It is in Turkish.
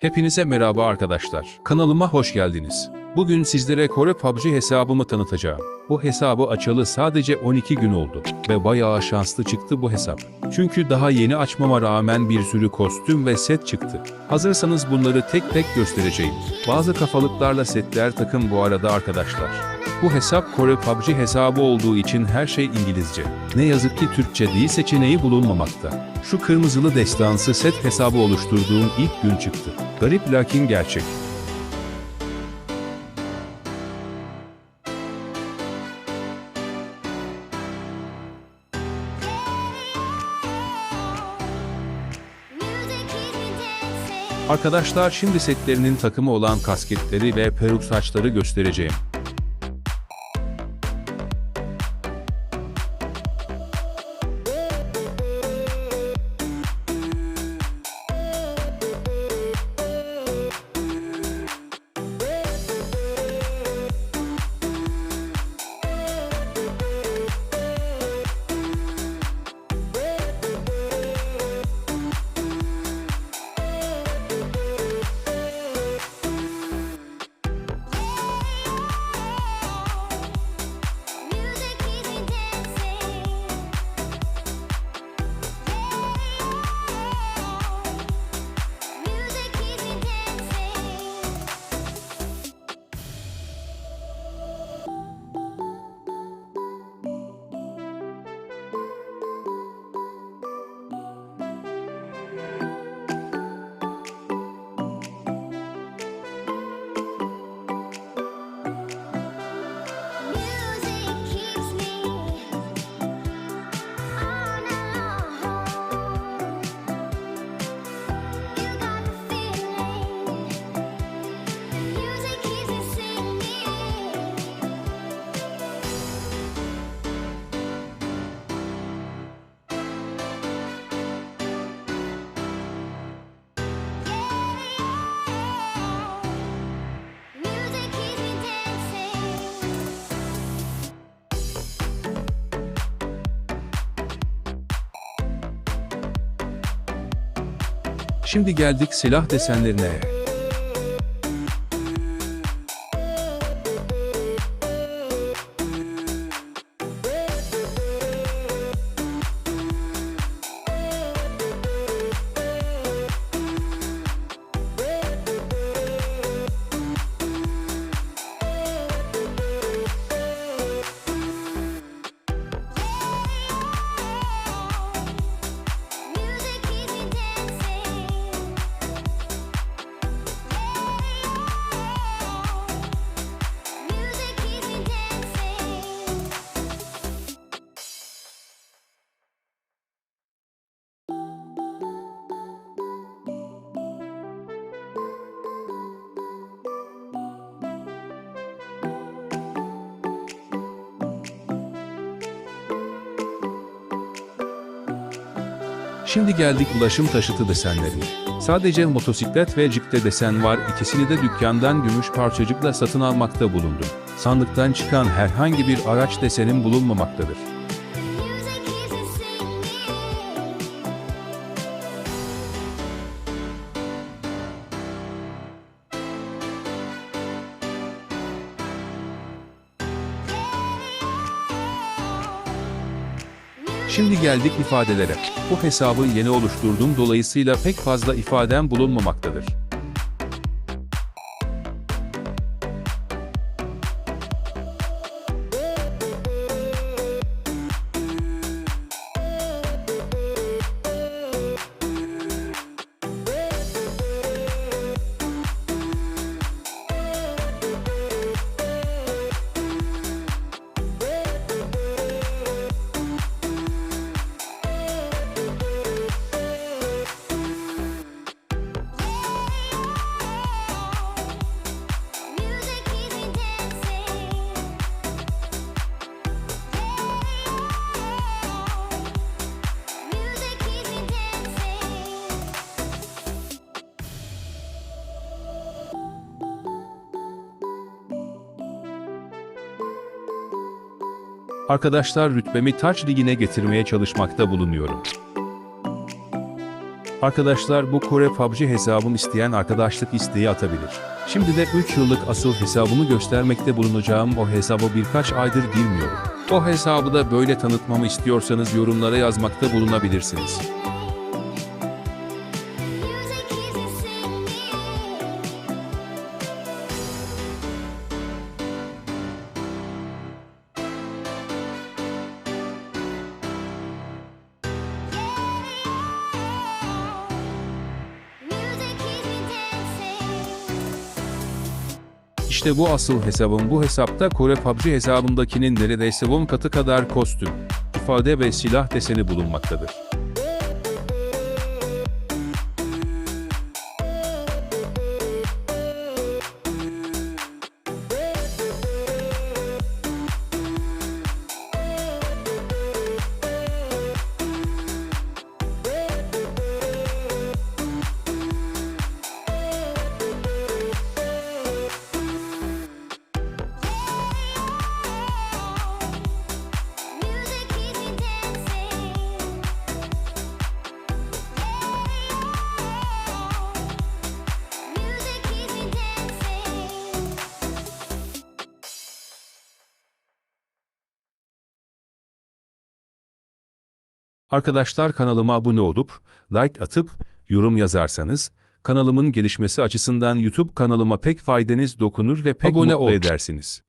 Hepinize merhaba arkadaşlar. Kanalıma hoş geldiniz. Bugün sizlere Kore PUBG hesabımı tanıtacağım. Bu hesabı açalı sadece 12 gün oldu ve bayağı şanslı çıktı bu hesap. Çünkü daha yeni açmama rağmen bir sürü kostüm ve set çıktı. Hazırsanız bunları tek tek göstereceğim. Bazı kafalıklarla setler takım bu arada arkadaşlar. Bu hesap Kore PUBG hesabı olduğu için her şey İngilizce. Ne yazık ki Türkçe değil seçeneği bulunmamakta. Şu kırmızılı destansı set hesabı oluşturduğum ilk gün çıktı. Garip lakin gerçek. Arkadaşlar şimdi setlerinin takımı olan kasketleri ve peruk saçları göstereceğim. Şimdi geldik silah desenlerine. Şimdi geldik ulaşım taşıtı desenlerine. Sadece motosiklet ve cipte desen var ikisini de dükkandan gümüş parçacıkla satın almakta bulundum. Sandıktan çıkan herhangi bir araç desenim bulunmamaktadır. Şimdi geldik ifadelere. Bu hesabı yeni oluşturduğum dolayısıyla pek fazla ifadem bulunmamaktadır. Arkadaşlar rütbemi taç ligine getirmeye çalışmakta bulunuyorum. Arkadaşlar bu Kore PUBG hesabım isteyen arkadaşlık isteği atabilir. Şimdi de 3 yıllık asıl hesabımı göstermekte bulunacağım o hesaba birkaç aydır girmiyorum. O hesabı da böyle tanıtmamı istiyorsanız yorumlara yazmakta bulunabilirsiniz. İşte bu asıl hesabım. Bu hesapta Kore PUBG hesabımdakinin neredeyse 10 katı kadar kostüm, ifade ve silah deseni bulunmaktadır. Arkadaşlar kanalıma abone olup, like atıp, yorum yazarsanız, kanalımın gelişmesi açısından YouTube kanalıma pek faydanız dokunur ve pek Abone mutlu ol. edersiniz.